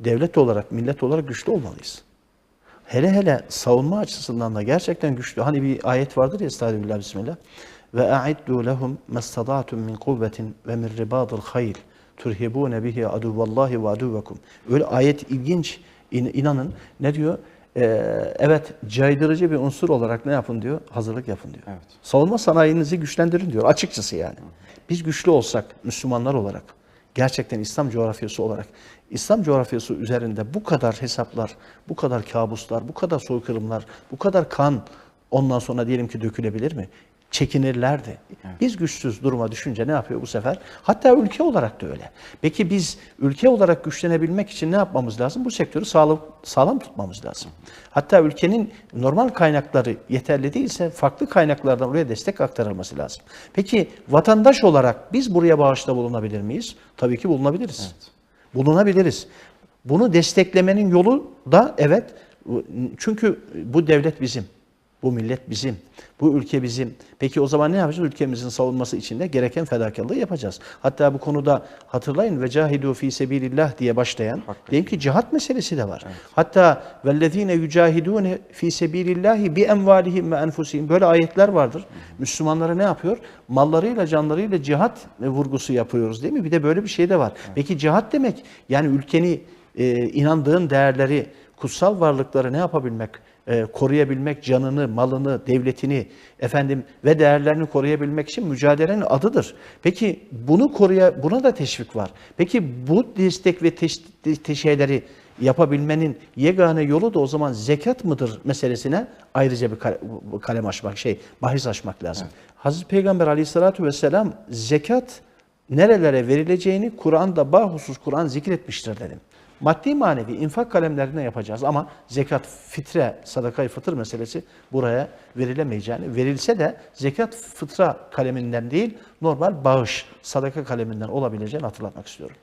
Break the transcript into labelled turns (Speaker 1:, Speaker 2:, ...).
Speaker 1: devlet olarak, millet olarak güçlü olmalıyız. Hele hele savunma açısından da gerçekten güçlü. Hani bir ayet vardır ya Estağfirullah Bismillah. Ve a'iddu lehum mastada'tum min kuvvetin ve min ribadil hayl turhibune bihi aduvallahi ve aduvekum. Öyle ayet ilginç. İn- inanın ne diyor? Ee, evet caydırıcı bir unsur olarak ne yapın diyor? Hazırlık yapın diyor.
Speaker 2: Evet.
Speaker 1: Savunma sanayinizi güçlendirin diyor açıkçası yani. Biz güçlü olsak Müslümanlar olarak gerçekten İslam coğrafyası olarak İslam coğrafyası üzerinde bu kadar hesaplar, bu kadar kabuslar, bu kadar soykırımlar, bu kadar kan ondan sonra diyelim ki dökülebilir mi? Çekinirlerdi. Biz güçsüz duruma düşünce ne yapıyor bu sefer? Hatta ülke olarak da öyle. Peki biz ülke olarak güçlenebilmek için ne yapmamız lazım? Bu sektörü sağlam, sağlam tutmamız lazım. Hatta ülkenin normal kaynakları yeterli değilse farklı kaynaklardan oraya destek aktarılması lazım. Peki vatandaş olarak biz buraya bağışta bulunabilir miyiz? Tabii ki bulunabiliriz. Bulunabiliriz. Bunu desteklemenin yolu da evet çünkü bu devlet bizim. Bu millet bizim. Bu ülke bizim. Peki o zaman ne yapacağız? Ülkemizin savunması için de gereken fedakarlığı yapacağız. Hatta bu konuda hatırlayın ve cahidu fi sebilillah diye başlayan diyelim ki cihat meselesi de var. Hatta vellezine yucahidune fi sebilillahi bi envalihim ve enfusihim böyle ayetler vardır. Müslümanlara ne yapıyor? Mallarıyla, canlarıyla cihat vurgusu yapıyoruz değil mi? Bir de böyle bir şey de var. Peki cihat demek yani ülkeni e, inandığın değerleri, kutsal varlıkları ne yapabilmek? E, koruyabilmek, canını, malını, devletini, efendim ve değerlerini koruyabilmek için mücadelenin adıdır. Peki bunu koruya, buna da teşvik var. Peki bu destek ve teş, te- şeyleri yapabilmenin yegane yolu da o zaman zekat mıdır meselesine ayrıca bir kale- kalem açmak, şey, bahis açmak lazım. Hazreti Peygamber aleyhissalatü vesselam zekat nerelere verileceğini Kur'an'da bahusus Kur'an zikretmiştir dedim. Maddi manevi infak kalemlerine yapacağız ama zekat, fitre, sadakayı fıtır meselesi buraya verilemeyeceğini, verilse de zekat fıtra kaleminden değil, normal bağış, sadaka kaleminden olabileceğini hatırlatmak istiyorum.